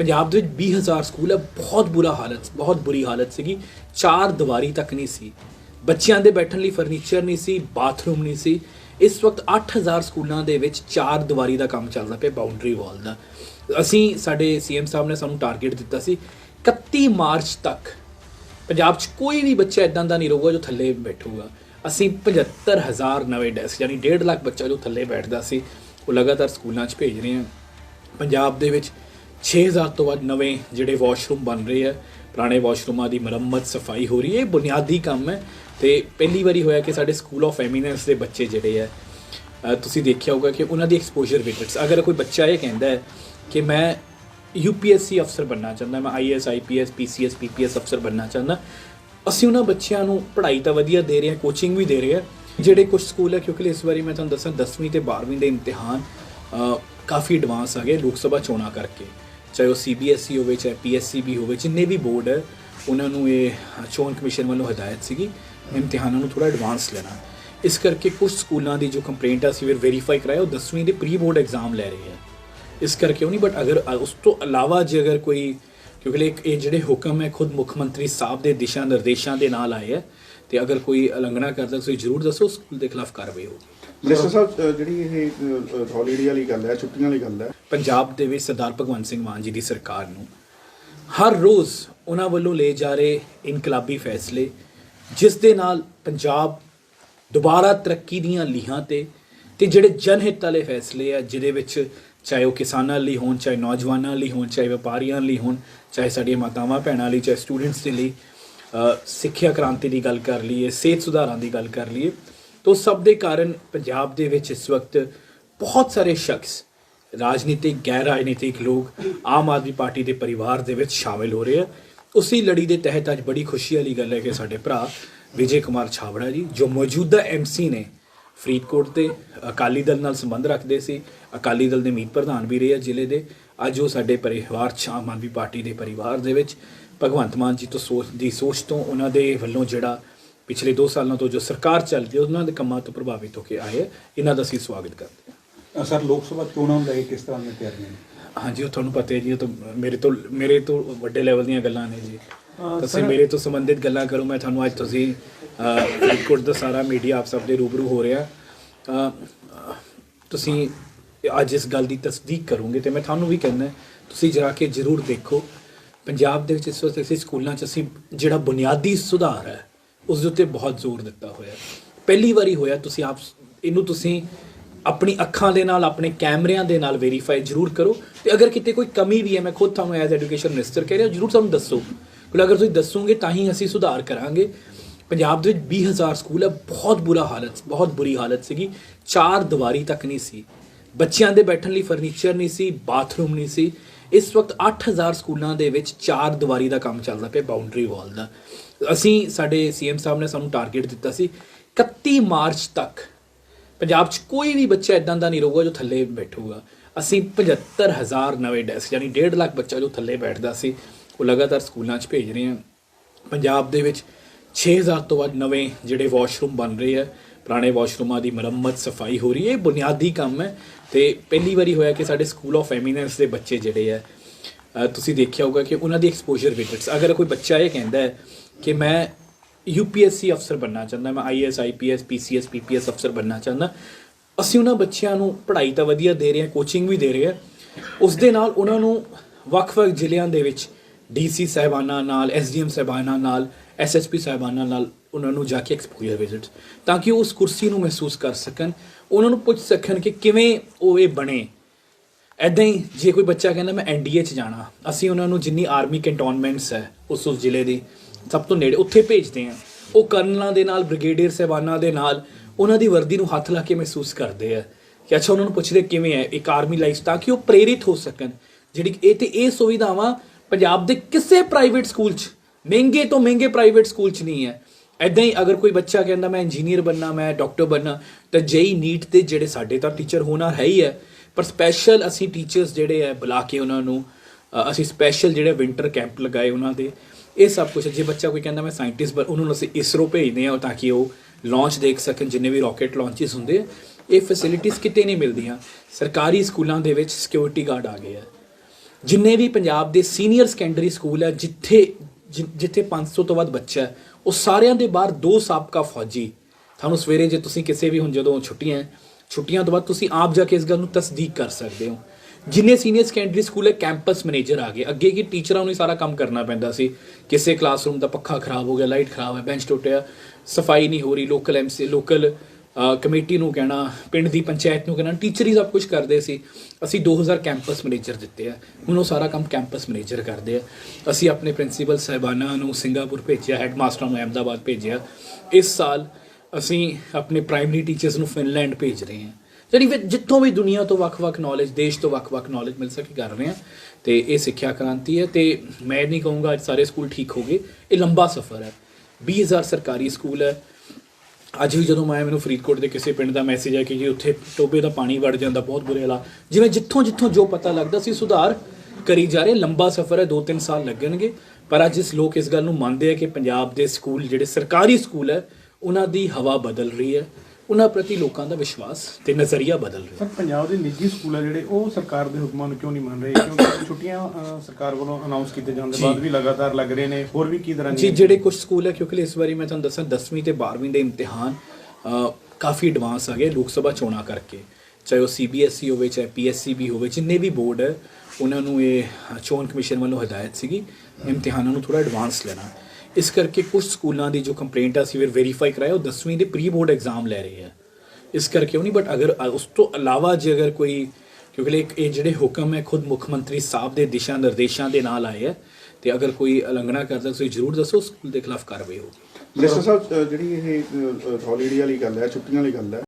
ਪੰਜਾਬ ਦੇ ਵਿੱਚ 20000 ਸਕੂਲ ਹੈ, ਬਹੁਤ ਬੁਰਾ ਹਾਲਤ, ਬਹੁਤ ਬੁਰੀ ਹਾਲਤ ਸੀਗੀ। ਚਾਰ ਦੀਵਾਰੀ ਤੱਕ ਨਹੀਂ ਸੀ। ਬੱਚਿਆਂ ਦੇ ਬੈਠਣ ਲਈ ਫਰਨੀਚਰ ਨਹੀਂ ਸੀ, ਬਾਥਰੂਮ ਨਹੀਂ ਸੀ। ਇਸ ਵਕਤ 8000 ਸਕੂਲਾਂ ਦੇ ਵਿੱਚ ਚਾਰ ਦੀਵਾਰੀ ਦਾ ਕੰਮ ਚੱਲਦਾ ਪਿਆ ਬਾਉਂਡਰੀ ਵਾਲ ਦਾ। ਅਸੀਂ ਸਾਡੇ ਸੀਐਮ ਸਾਹਿਬ ਨੇ ਸਾਨੂੰ ਟਾਰਗੇਟ ਦਿੱਤਾ ਸੀ 31 ਮਾਰਚ ਤੱਕ ਪੰਜਾਬ 'ਚ ਕੋਈ ਵੀ ਬੱਚਾ ਇਦਾਂ ਦਾ ਨਹੀਂ ਰਹੂਗਾ ਜੋ ਥੱਲੇ ਬੈਠੂਗਾ। ਅਸੀਂ 75000 ਨਵੇਂ ਡੈਸਕ ਯਾਨੀ 1.5 ਲੱਖ ਬੱਚਾ ਜੋ ਥੱਲੇ ਬੈਠਦਾ ਸੀ, ਉਹ ਲਗਾਤਾਰ ਸਕੂਲਾਂ 'ਚ ਭੇਜ ਰਹੇ ਹਾਂ। ਪੰਜਾਬ ਦੇ ਵਿੱਚ 6000 ਤੋਂ ਵੱਧ ਨਵੇਂ ਜਿਹੜੇ ਵਾਸ਼ਰੂਮ ਬਣ ਰਹੇ ਆ, ਪੁਰਾਣੇ ਵਾਸ਼ਰੂਮਾਂ ਦੀ ਮੁਰੰਮਤ ਸਫ਼ਾਈ ਹੋ ਰਹੀ ਹੈ, ਇਹ ਬੁਨਿਆਦੀ ਕੰਮ ਹੈ ਤੇ ਪਹਿਲੀ ਵਾਰੀ ਹੋਇਆ ਕਿ ਸਾਡੇ ਸਕੂਲ ਆਫ ਐਮੀਨੈਂਸ ਦੇ ਬੱਚੇ ਜਿਹੜੇ ਆ ਤੁਸੀਂ ਦੇਖਿਆ ਹੋਊਗਾ ਕਿ ਉਹਨਾਂ ਦੀ ਐਕਸਪੋਜ਼ਰ ਵਿਜ਼ਿਟਸ ਅਗਰ ਕੋਈ ਬੱਚਾ ਇਹ ਕਹਿੰਦਾ ਹੈ ਕਿ ਮੈਂ ਯੂਪੀਐਸਸੀ ਅਫਸਰ ਬਣਨਾ ਚਾਹੁੰਦਾ, ਮੈਂ ਆਈਐਸ ਆਈਪੀਐਸ ਪੀਸੀਐਸ ਪੀਪੀਐਸ ਅਫਸਰ ਬਣਨਾ ਚਾਹੁੰਦਾ, ਅਸੀਂ ਉਹਨਾਂ ਬੱਚਿਆਂ ਨੂੰ ਪੜ੍ਹਾਈ ਤਾਂ ਵਧੀਆ ਦੇ ਰਹੇ ਹਾਂ ਕੋਚਿੰਗ ਵੀ ਦੇ ਰਹੇ ਹਾਂ, ਜਿਹੜੇ ਕੁਝ ਸਕੂਲ ਹੈ, ਕਿਉਂਕਿ ਇਸ ਵਾਰੀ ਮੈਂ ਤੁਹਾਨੂੰ ਦੱਸਾਂ 10ਵੀਂ ਤੇ 12ਵੀਂ ਦੇ ਇਮਤਿਹਾਨ ਕਾਫੀ ਐਡਵਾਂਸ ਆ ਗਏ ਲੋਕ ਸਭਾ ਚੋਣਾਂ ਕਰਕੇ। ਚਾਹੇ ਉਹ ਸੀਬੀਐਸਈ ਹੋਵੇ, ਚਾਹੇ ਪੀਐਸਸੀਬੀ ਹੋਵੇ, ਜਿੰਨੇ ਵੀ ਬੋਰਡ ਹੈ, ਉਹਨਾਂ ਨੂੰ ਇਹ ਚੋਣ ਕਮਿਸ਼ਨ ਵੱਲੋਂ ਹਦਾਇਤ ਸੀਗੀ, ਇਮਤਿਹਾਨਾਂ ਨੂੰ ਥੋੜਾ ਐਡਵਾਂਸ ਲੈਣਾ। ਇਸ ਕਰਕੇ ਕੁਝ ਸਕੂਲਾਂ ਦੀ ਜੋ ਕੰਪਲੇਂਟ ਆ ਸੀ ਫਿਰ ਵੈਰੀਫਾਈ ਕਰਾਇਆ, ਉਹ 10ਵੀਂ ਦੇ ਪ੍ਰੀ ਬੋਰਡ ਐਗਜ਼ਾਮ ਲੈ ਰਹੇ ਆ। ਇਸ ਕਰਕੇ ਉਹ ਨਹੀਂ ਬਟ ਅਗਰ ਉਸ ਤੋਂ ਇਲਾਵਾ ਜੇ ਅਗਰ ਕੋਈ, ਕਿਉਂਕਿ ਇਹ ਜਿਹੜੇ ਹੁਕਮ ਹੈ, ਖੁਦ ਮੁੱਖ ਮੰਤਰੀ ਸਾਹਿਬ ਦੇ ਦਿਸ਼ਾ ਨਿਰਦੇਸ਼ਾਂ ਦੇ ਨਾਲ ਆਏ ਹੈ ਤੇ ਅਗਰ ਕੋਈ ਉਲੰਘਣਾ ਕਰਦਾ, ਤੁਸੀਂ ਜ਼ਰੂਰ ਦੱਸੋ, ਸਕੂਲ ਦੇ ਖਿਲਾਫ ਕਾਰਵਾਈ ਹੋਊਗੀ। ਮਿਨਿਸਟਰ ਸਾਹਿਬ uh, ਜਿਹੜੀ ਇਹ ਹੌਲੀਡੇ ਵਾਲੀ ਗੱਲ ਹੈ, ਛੁੱਟੀਆਂ ਵਾਲੀ ਗੱਲ ਹੈ। ਪੰਜਾਬ ਦੇ ਵਿੱਚ ਸਰਦਾਰ ਭਗਵੰਤ ਸਿੰਘ ਮਾਨ ਜੀ ਦੀ ਸਰਕਾਰ ਨੂੰ ਹਰ ਰੋਜ਼ ਉਹਨਾਂ ਵੱਲੋਂ ਲਏ ਜਾ ਰਹੇ ਇਨਕਲਾਬੀ ਫੈਸਲੇ, ਜਿਸ ਦੇ ਨਾਲ ਪੰਜਾਬ ਦੁਬਾਰਾ ਤਰੱਕੀ ਦੀਆਂ ਲੀਹਾਂ ਤੇ ਤੇ ਜਿਹੜੇ ਜਨਹਿਤ ਵਾਲੇ ਫੈਸਲੇ ਆ, ਜਿਹਦੇ ਵਿੱਚ ਚਾਹੇ ਉਹ ਕਿਸਾਨਾਂ ਲਈ ਹੋਣ, ਚਾਹੇ ਨੌਜਵਾਨਾਂ ਲਈ ਹੋਣ, ਚਾਹੇ ਵਪਾਰੀਆਂ ਲਈ ਹੋਣ, ਚਾਹੇ ਸਾਡੀਆਂ ਮਾਤਾਵਾਂ ਭੈਣਾਂ ਲਈ, ਚਾਹੇ ਸਟੂਡੈਂਟਸ ਦੇ ਲਈ ਸਿੱਖਿਆ ਕ੍ਰਾਂਤੀ ਦੀ ਗੱਲ ਕਰ ਲਈਏ, ਸਿਹਤ ਸੁਧਾਰਾਂ ਦੀ ਗੱਲ ਕਰ ਲਈਏ ਤੋਂ ਸਭ ਦੇ ਕਾਰਨ ਪੰਜਾਬ ਦੇ ਵਿੱਚ ਇਸ ਵਕਤ ਬਹੁਤ ਸਾਰੇ ਸ਼ਖਸ, ਰਾਜਨੀਤਿਕ, ਗੈਰ ਰਾਜਨੀਤਿਕ ਲੋਕ ਆਮ ਆਦਮੀ ਪਾਰਟੀ ਦੇ ਪਰਿਵਾਰ ਦੇ ਵਿੱਚ ਸ਼ਾਮਿਲ ਹੋ ਰਹੇ ਆ। ਉਸੇ ਲੜੀ ਦੇ ਤਹਿਤ ਅੱਜ ਬੜੀ ਖੁਸ਼ੀ ਵਾਲੀ ਗੱਲ ਹੈ ਕਿ ਸਾਡੇ ਭਰਾ ਵਿਜੇ ਕੁਮਾਰ ਛਾਬੜਾ ਜੀ, ਜੋ ਮੌਜੂਦਾ ਐਮਸੀ ਨੇ ਫਰੀਦਕੋਟ ਤੇ ਅਕਾਲੀ ਦਲ ਨਾਲ ਸੰਬੰਧ ਰੱਖਦੇ ਸੀ, ਅਕਾਲੀ ਦਲ ਦੇ ਮੀਤ ਪ੍ਰਧਾਨ ਵੀ ਰਹੇ ਆ ਜ਼ਿਲ੍ਹੇ ਦੇ, ਅੱਜ ਉਹ ਸਾਡੇ ਪਰਿਵਾਰ 'ਚ ਆਮ ਆਦਮੀ ਪਾਰਟੀ ਦੇ ਪਰਿਵਾਰ ਦੇ ਵਿੱਚ ਭਗਵੰਤ ਮਾਨ ਜੀ ਤੋਂ ਸੋਚ, ਦੀ ਸੋਚ ਤੋਂ ਉਹਨਾਂ ਦੇ ਵੱਲੋਂ ਜਿਹੜਾ ਪਿਛਲੇ 2 ਸਾਲਾਂ ਤੋਂ ਜੋ ਸਰਕਾਰ ਚੱਲਦੀ ਹੈ ਉਹਨਾਂ ਦੇ ਕੰਮਾਂ ਤੋਂ ਪ੍ਰਭਾਵਿਤ ਹੋ ਕੇ ਆਏ। ਇਹਨਾਂ ਦਾ ਅਸੀਂ ਸਵਾਗਤ ਕਰਦੇ ਹਾਂ। ਸਰ ਲੋਕ ਸਭਾ ਚੋਣਾਂ ਨੂੰ ਲੈ ਕੇ ਕਿਸ ਤਰ੍ਹਾਂ ਦੀਆਂ ਤਿਆਰੀਆਂ ਨੇ? ਹਾਂਜੀ ਉਹ ਤੁਹਾਨੂੰ ਪਤਾ ਹੈ ਜੀ ਉਹ ਤਾਂ ਮੇਰੇ ਤੋਂ ਮੇਰੇ ਤੋਂ ਵੱਡੇ ਲੈਵਲ ਦੀਆਂ ਗੱਲਾਂ ਨੇ ਜੀ। ਤੁਸੀਂ ਮੇਰੇ ਤੋਂ ਸੰਬੰਧਿਤ ਗੱਲਾਂ ਕਰੋ ਮੈਂ ਤੁਹਾਨੂੰ ਅੱਜ ਤੁਸੀਂ ਫਰੀਦਕੋਟ ਦਾ ਸਾਰਾ ਮੀਡੀਆ ਆਪ ਸਭ ਦੇ ਰੂਬਰੂ ਹੋ ਰਿਹਾ। ਤੁਸੀਂ ਅੱਜ ਇਸ ਗੱਲ ਦੀ ਤਸਦੀਕ ਕਰੋਗੇ ਤੇ ਮੈਂ ਤੁਹਾਨੂੰ ਵੀ ਕਹਿੰਦਾ ਤੁਸੀਂ ਜਾ ਕੇ ਜ਼ਰੂਰ ਦੇਖੋ ਪੰਜਾਬ ਦੇ ਵਿੱਚ ਇਸ ਵਕਤ ਅਸੀਂ ਸਕੂਲਾਂ 'ਚ ਅਸੀਂ ਜਿਹੜਾ ਬੁਨਿਆਦੀ ਸੁਧਾਰ ਹੈ ਉਸ ਦੇ ਉੱਤੇ ਬਹੁਤ ਜ਼ੋਰ ਦਿੱਤਾ ਹੋਇਆ ਪਹਿਲੀ ਵਾਰੀ ਹੋਇਆ, ਤੁਸੀਂ ਆਪ ਇਹਨੂੰ ਤੁਸੀਂ ਆਪਣੀ ਅੱਖਾਂ ਦੇ ਨਾਲ, ਆਪਣੇ ਕੈਮਰਿਆਂ ਦੇ ਨਾਲ ਵੈਰੀਫਾਈ ਜ਼ਰੂਰ ਕਰੋ। ਤੇ ਅਗਰ ਕਿਤੇ ਕੋਈ ਕਮੀ ਵੀ ਹੈ, ਮੈਂ ਖੁਦ ਤੁਹਾਨੂੰ ਐਜ਼ ਐਜੂਕੇਸ਼ਨ ਮਿਨਿਸਟਰ ਕਹਿ ਰਿਹਾ, ਜ਼ਰੂਰ ਸਾਨੂੰ ਦੱਸੋ। ਕਿਉਂਕਿ ਅਗਰ ਤੁਸੀਂ ਦੱਸੋਗੇ, ਤਾਂ ਹੀ ਅਸੀਂ ਸੁਧਾਰ ਕਰਾਂਗੇ। ਪੰਜਾਬ ਦੇ ਵਿੱਚ 20000 ਸਕੂਲ ਹੈ, ਬਹੁਤ ਬੁਰਾ ਹਾਲਤ, ਬਹੁਤ ਬੁਰੀ ਹਾਲਤ ਸੀਗੀ। ਚਾਰ ਦੀਵਾਰੀ ਤੱਕ ਨਹੀਂ ਸੀ। ਬੱਚਿਆਂ ਦੇ ਬੈਠਣ ਲਈ ਫਰਨੀਚਰ ਨਹੀਂ ਸੀ ਬਾਥਰੂਮ ਨਹੀਂ ਸੀ। ਇਸ ਵਕਤ 8000 ਸਕੂਲਾਂ ਦੇ ਵਿੱਚ ਚਾਰ ਦੀਵਾਰੀ ਦਾ ਕੰਮ ਚੱਲਦਾ ਪਿਆ ਬਾਉਂਡਰੀ ਵਾਲ ਦਾ। ਅਸੀਂ ਸਾਡੇ ਸੀਐਮ ਸਾਹਿਬ ਨੇ ਸਾਨੂੰ ਟਾਰਗੇਟ ਦਿੱਤਾ ਸੀ 31 ਮਾਰਚ ਤੱਕ ਪੰਜਾਬ 'ਚ ਕੋਈ ਵੀ ਬੱਚਾ ਇਦਾਂ ਦਾ ਨਹੀਂ ਰਹੂਗਾ ਜੋ ਥੱਲੇ ਬੈਠੂਗਾ। ਅਸੀਂ 75000 ਨਵੇਂ ਡੈਸਕ ਯਾਨੀ 1.5 ਲੱਖ ਬੱਚਾ ਜੋ ਥੱਲੇ ਬੈਠਦਾ ਸੀ, ਉਹ ਲਗਾਤਾਰ ਸਕੂਲਾਂ 'ਚ ਭੇਜ ਰਹੇ ਹਾਂ ਪੰਜਾਬ ਦੇ ਵਿੱਚ 6000 ਤੋਂ ਵੱਧ ਨਵੇਂ ਜਿਹੜੇ ਵਾਸ਼ਰੂਮ ਬਣ ਰਹੇ ਆ, ਪੁਰਾਣੇ ਵਾਸ਼ਰੂਮਾਂ ਦੀ ਮੁਰੰਮਤ ਸਫ਼ਾਈ ਹੋ ਰਹੀ ਹੈ, ਇਹ ਬੁਨਿਆਦੀ ਕੰਮ ਹੈ ਤੇ ਪਹਿਲੀ ਵਾਰੀ ਹੋਇਆ ਕਿ ਸਾਡੇ ਸਕੂਲ ਆਫ ਐਮੀਨੈਂਸ ਦੇ ਬੱਚੇ ਜਿਹੜੇ ਆ ਤੁਸੀਂ ਦੇਖਿਆ ਹੋਊਗਾ ਕਿ ਉਹਨਾਂ ਦੀ ਐਕਸਪੋਜ਼ਰ ਵਿਜ਼ਿਟਸ ਅਗਰ ਕੋਈ ਬੱਚਾ ਇਹ ਕਹਿੰਦਾ ਹੈ ਕਿ ਮੈਂ ਯੂਪੀਐਸਸੀ ਅਫਸਰ ਬਣਨਾ ਚਾਹੁੰਦਾ, ਮੈਂ ਆਈਐਸ ਆਈਪੀਐਸ ਪੀਸੀਐਸ ਪੀਪੀਐਸ ਅਫਸਰ ਬਣਨਾ ਚਾਹੁੰਦਾ। ਅਸੀਂ ਉਹਨਾਂ ਬੱਚਿਆਂ ਨੂੰ ਪੜ੍ਹਾਈ ਤਾਂ ਵਧੀਆ ਦੇ ਰਹੇ ਹਾਂ ਕੋਚਿੰਗ ਵੀ ਦੇ ਰਹੇ ਹਾਂ। ਉਸ ਦੇ ਨਾਲ ਉਹਨਾਂ ਨੂੰ ਵੱਖ-ਵੱਖ ਜ਼ਿਲ੍ਹਿਆਂ ਦੇ ਵਿੱਚ ਡੀਸੀ ਸਾਹਿਬਾਨਾਂ ਨਾਲ ਐਸਡੀਐਮ ਸਾਹਿਬਾਨਾਂ ਨਾਲ ਐਸਐਸਪੀ ਸਾਹਿਬਾਨਾਂ ਨਾਲ ਉਹਨਾਂ ਨੂੰ ਜਾ ਕੇ ਐਕਸਪੋਜ਼ਰ ਵਿਜਿਟ ਤਾਂ ਕਿ ਉਹ ਉਸ ਕੁਰਸੀ ਨੂੰ ਮਹਿਸੂਸ ਕਰ ਸਕਣ। ਉਹਨਾਂ ਨੂੰ ਪੁੱਛ ਸਕਣ ਕਿ ਕਿਵੇਂ ਉਹ ਇਹ ਬਣੇ। ਐਦਾਂ ਹੀ ਜੇ ਕੋਈ ਬੱਚਾ ਕਹਿੰਦਾ, ਮੈਂ ਐਨਡੀਏ ਚ ਜਾਣਾ, ਅਸੀਂ ਉਹਨਾਂ ਨੂੰ ਜਿੰਨੀ ਆਰਮੀ ਕੰਟੋਨਮੈਂਟਸ ਹੈ ਉਸ ਉਸ ਜ਼ਿਲ੍ਹੇ ਦੀ ਸਭ ਤੋਂ ਨੇੜੇ ਉੱਥੇ ਭੇਜਦੇ ਹਾਂ। ਉਹ ਕਰਨਲਾਂ ਦੇ ਨਾਲ, ਬ੍ਰਿਗੇਡੀਅਰ ਸਹਿਬਾਨਾਂ ਦੇ ਨਾਲ, ਉਹਨਾਂ ਦੀ ਵਰਦੀ ਨੂੰ ਹੱਥ ਲਾ ਕੇ ਮਹਿਸੂਸ ਕਰਦੇ ਆ। ਕਿ ਅੱਛਾ, ਉਹਨਾਂ ਨੂੰ ਪੁੱਛਦੇ ਕਿਵੇਂ ਹੈ ਇੱਕ ਆਰਮੀ ਲਾਈਫ ਤਾਂ ਕਿ ਉਹ ਪ੍ਰੇਰਿਤ ਹੋ ਸਕਣ। ਜਿਹੜੀ ਇਹ ਤੇ ਇਹ ਸੁਵਿਧਾਵਾਂ ਪੰਜਾਬ ਦੇ ਕਿਸੇ ਪ੍ਰਾਈਵੇਟ ਸਕੂਲ 'ਚ, ਮਹਿੰਗੇ ਤੋਂ ਮਹਿੰਗੇ ਪ੍ਰਾਈਵੇਟ ਸਕੂਲ 'ਚ ਨਹੀਂ ਹੈ। ਐਦਾਂ ਹੀ ਅਗਰ ਕੋਈ ਬੱਚਾ ਕਹਿੰਦਾ, ਮੈਂ ਇੰਜੀਨੀਅਰ ਬੰਨਾ ਮੈਂ ਡਾਕਟਰ ਬੰਨਾ ਤਾਂ ਜੇਈ ਨੀਟ ਤੇ ਜਿਹੜੇ ਸਾਡੇ ਤਾਂ ਟੀਚਰ ਹੋਣਾ ਹੈ ਹੀ ਹੈ। ਪਰ ਸਪੈਸ਼ਲ ਅਸੀਂ ਟੀਚਰਸ ਜਿਹੜੇ ਹੈ, ਬੁਲਾ ਕੇ ਉਹਨਾਂ ਨੂੰ ਅਸੀਂ ਸਪੈਸ਼ਲ ਜਿਹੜੇ ਵਿੰਟਰ ਕੈਂਪ ਲਗਾਏ ਉਹਨਾਂ ਦੇ। ਇਹ ਸਭ ਕੁਝ ਜੇ ਬੱਚਾ ਕੋਈ ਕਹਿੰਦਾ ਮੈਂ ਸਾਇੰਟਿਸਟ ਬਣ ਨੂੰ ਅਸੀਂ ਇਸਰੋ ਭੇਜਦੇ ਆ ਤਾਂ ਕਿ ਉਹ ਲਾਂਚ ਦੇਖ ਸਕਣ, ਜਿੰਨੇ ਵੀ ਰਾਕੇਟ ਲਾਂਚਸ ਹੁੰਦੇ ਇਹ ਫੈਸਿਲਿਟੀਆਂ ਕਿਤੇ ਨਹੀਂ ਮਿਲਦੀਆਂ। ਸਰਕਾਰੀ ਸਕੂਲਾਂ ਦੇ ਵਿੱਚ ਸਿਕਿਉਰਿਟੀ ਗਾਰਡ ਆ ਗਏ ਆ। ਜਿੰਨੇ ਵੀ ਪੰਜਾਬ ਦੇ ਸੀਨੀਅਰ ਸੈਕੰਡਰੀ ਸਕੂਲ ਹੈ ਜਿੱਥੇ ਜਿ- ਜਿੱਥੇ 500 ਤੋਂ ਵੱਧ ਬੱਚਾ ਹੈ, ਉਹ ਸਾਰਿਆਂ ਦੇ ਬਾਹਰ ਦੋ ਸਾਬਕਾ ਫੌਜੀ। ਤੁਹਾਨੂੰ ਸਵੇਰੇ ਜੇ ਤੁਸੀਂ ਕਿਸੇ ਵੀ ਹੁਣ ਜਦੋਂ ਛੁੱਟੀਆਂ ਛੁੱਟੀਆਂ ਤੋਂ ਬਾਅਦ ਤੁਸੀਂ ਆਪ ਜਾ ਕੇ ਇਸ ਗੱਲ ਨੂੰ ਤਸਦੀਕ ਕਰ ਸਕਦੇ ਹੋ। ਜਿੰਨੇ ਸੀਨੀਅਰ ਸੈਕੰਡਰੀ ਸਕੂਲ ਹੈ ਕੈਂਪਸ ਮੈਨੇਜਰ ਆ ਗਏ, ਅੱਗੇ ਕੀ ਟੀਚਰਾਂ ਨੂੰ ਹੀ ਸਾਰਾ ਕੰਮ ਕਰਨਾ ਪੈਂਦਾ ਸੀ? ਕਿਸੇ ਕਲਾਸਰੂਮ ਦਾ ਪੱਖਾ ਖਰਾਬ ਹੋ ਗਿਆ ਲਾਈਟ ਖਰਾਬ ਹੈ ਬੈਂਚ ਟੁੱਟਿਆ ਸਫ਼ਾਈ ਨਹੀਂ ਹੋ ਰਹੀ ਲੋਕਲ ਐਮਸੀ ਲੋਕਲ ਕਮੇਟੀ ਨੂੰ ਕਹਿਣਾ, ਪਿੰਡ ਦੀ ਪੰਚਾਇਤ ਨੂੰ ਕਹਿਣਾ ਟੀਚਰ ਹੀ ਸਭ ਕੁਝ ਕਰਦੇ ਸੀ। ਅਸੀਂ 2000 ਕੈਂਪਸ ਮੈਨੇਜਰ ਦਿੱਤੇ ਆ। ਹੁਣ ਉਹ ਸਾਰਾ ਕੰਮ ਕੈਂਪਸ ਮੈਨੇਜਰ ਕਰਦੇ ਆ। ਅਸੀਂ ਆਪਣੇ ਪ੍ਰਿੰਸੀਪਲ ਸਾਹਿਬਾਨਾਂ ਨੂੰ ਸਿੰਗਾਪੁਰ ਭੇਜਿਆ ਹੈਡਮਾਸਟਰਾਂ ਨੂੰ ਅਹਿਮਦਾਬਾਦ ਭੇਜਿਆ। ਇਸ ਸਾਲ ਅਸੀਂ ਆਪਣੇ ਪ੍ਰਾਇਮਰੀ ਟੀਚਰਸ ਨੂੰ ਫਿਨਲੈਂਡ ਭੇਜ ਰਹੇ ਹਾਂ। ਜਿਹੜੀ ਜਿੱਥੋਂ ਵੀ ਦੁਨੀਆ ਤੋਂ ਵੱਖ-ਵੱਖ ਨੌਲੇਜ ਦੇਸ਼ ਤੋਂ ਵੱਖ-ਵੱਖ ਨੌਲੇਜ ਮਿਲ ਸਕੇ, ਕਰ ਰਹੇ ਹਾਂ। ਤੇ ਇਹ ਸਿੱਖਿਆ ਕ੍ਰਾਂਤੀ ਹੈ ਤੇ ਮੈਂ ਨਹੀਂ ਕਹੂੰਗਾ ਅੱਜ ਸਾਰੇ ਸਕੂਲ ਠੀਕ ਹੋ ਗਏ। ਇਹ ਲੰਬਾ ਸਫ਼ਰ ਹੈ। 20000 ਸਰਕਾਰੀ ਸਕੂਲ ਹੈ। ਅੱਜ ਵੀ ਜਦੋਂ ਮੈਂ ਮੈਨੂੰ ਫਰੀਦਕੋਟ ਦੇ ਕਿਸੇ ਪਿੰਡ ਦਾ ਮੈਸੇਜ ਹੈ ਕਿ ਜੀ ਉੱਥੇ ਟੋਬੇ ਦਾ ਪਾਣੀ ਵੜ ਜਾਂਦਾ, ਬਹੁਤ ਬੁਰੇ ਹਾਲਾਤ। ਜਿਵੇਂ ਜਿੱਥੋਂ ਜਿੱਥੋਂ ਜੋ ਪਤਾ ਲੱਗਦਾ ਸੀ, ਸੁਧਾਰ ਕਰੀ ਜਾ ਰਹੇ। ਲੰਬਾ ਸਫ਼ਰ ਹੈ 2-3 ਸਾਲ ਲੱਗਣਗੇ। ਪਰ ਅੱਜ ਇਸ ਲੋਕ ਇਸ ਗੱਲ ਨੂੰ ਮੰਨਦੇ ਆ ਕਿ ਪੰਜਾਬ ਦੇ ਸਕੂਲ ਜਿਹੜੇ ਸਰਕਾਰੀ ਸਕੂਲ ਹੈ, ਉਹਨਾਂ ਦੀ ਹਵਾ ਬਦਲ ਰਹੀ ਹੈ। ਉਹਨਾਂ ਪ੍ਰਤੀ ਲੋਕਾਂ ਦਾ ਵਿਸ਼ਵਾਸ ਤੇ ਨਜ਼ਰੀਆ ਬਦਲ ਰਿਹਾ। ਸਰ ਪੰਜਾਬ ਦੇ ਨਿੱਜੀ ਸਕੂਲ ਆ ਜਿਹੜੇ ਉਹ ਸਰਕਾਰ ਦੇ ਹੁਕਮਾਂ ਨੂੰ ਕਿਉਂ ਨਹੀਂ ਮੰਨ ਰਹੇ? ਕਿਉਂਕਿ ਛੁੱਟੀਆਂ ਅ, ਸਰਕਾਰ ਵੱਲੋਂ ਅਨਾਉਂਸ ਕੀਤੇ ਜਾਣ ਦੇ। ਬਾਅਦ ਵੀ ਲਗਾਤਾਰ ਲੱਗ ਰਹੇ ਨੇ। ਹੋਰ ਵੀ ਕੀ ਤਰ੍ਹਾਂ ਜੀ ਜਿਹੜੇ ਕੁਝ ਸਕੂਲ ਹੈ ਕਿਉਂਕਿ ਇਸ ਵਾਰੀ ਮੈਂ ਤੁਹਾਨੂੰ ਦੱਸਾਂ 10ਵੀਂ ਤੇ 12ਵੀਂ ਦੇ ਇਮਤਿਹਾਨ ਅ, ਕਾਫੀ ਐਡਵਾਂਸ ਆ ਗਏ ਲੋਕ ਸਭਾ ਚੋਣਾਂ ਕਰਕੇ। ਚਾਹੇ ਉਹ ਸੀਬੀਐਸਈ E ਹੋਵੇ ਚਾਹੇ ਪੀਐਸਸੀ ਵੀ ਹੋਵੇ ਜਿੰਨੇ ਵੀ ਬੋਰਡ ਹੈ ਉਹਨਾਂ ਨੂੰ ਇਹ ਚੋਣ ਕਮਿਸ਼ਨ ਵੱਲੋਂ ਹਦਾਇਤ ਸੀਗੀ ਇਮਤਿਹਾਨਾਂ ਨੂੰ ਥੋੜਾ ਐਡਵਾਂਸ ਲੈਣਾ। ਇਸ ਕਰਕੇ ਕੁਝ ਸਕੂਲਾਂ ਦੀ ਜੋ ਕੰਪਲੇਂਟ ਆ ਸੀ ਫਿਰ ਵੈਰੀਫਾਈ ਕਰਾਇਆ, ਉਹ 10ਵੀਂ ਦੇ ਪ੍ਰੀ ਬੋਰਡ ਐਗਜ਼ਾਮ ਲੈ ਰਹੇ ਆ। ਇਸ ਕਰਕੇ ਉਹ ਨਹੀਂ ਬਟ ਅਗਰ ਉਸ ਤੋਂ ਇਲਾਵਾ ਜੇ ਅਗਰ ਕੋਈ, ਕਿਉਂਕਿ ਇਹ ਜਿਹੜੇ ਹੁਕਮ ਹੈ, ਖੁਦ ਮੁੱਖ ਮੰਤਰੀ ਸਾਹਿਬ ਦੇ ਦਿਸ਼ਾ ਨਿਰਦੇਸ਼ਾਂ ਦੇ ਨਾਲ ਆਏ ਹੈ ਤੇ ਅਗਰ ਕੋਈ ਉਲੰਘਣਾ ਕਰਦਾ, ਤੁਸੀਂ ਜ਼ਰੂਰ ਦੱਸੋ, ਸਕੂਲ ਦੇ ਖਿਲਾਫ ਕਾਰਵਾਈ ਹੋਊਗੀ। ਮਿਨਿਸਟਰ ਸਾਹਿਬ ਜਿਹੜੀ ਇਹ ਹੌਲੀਡੇ ਵਾਲੀ ਗੱਲ ਹੈ, ਛੁੱਟੀਆਂ ਵਾਲੀ ਗੱਲ ਹੈ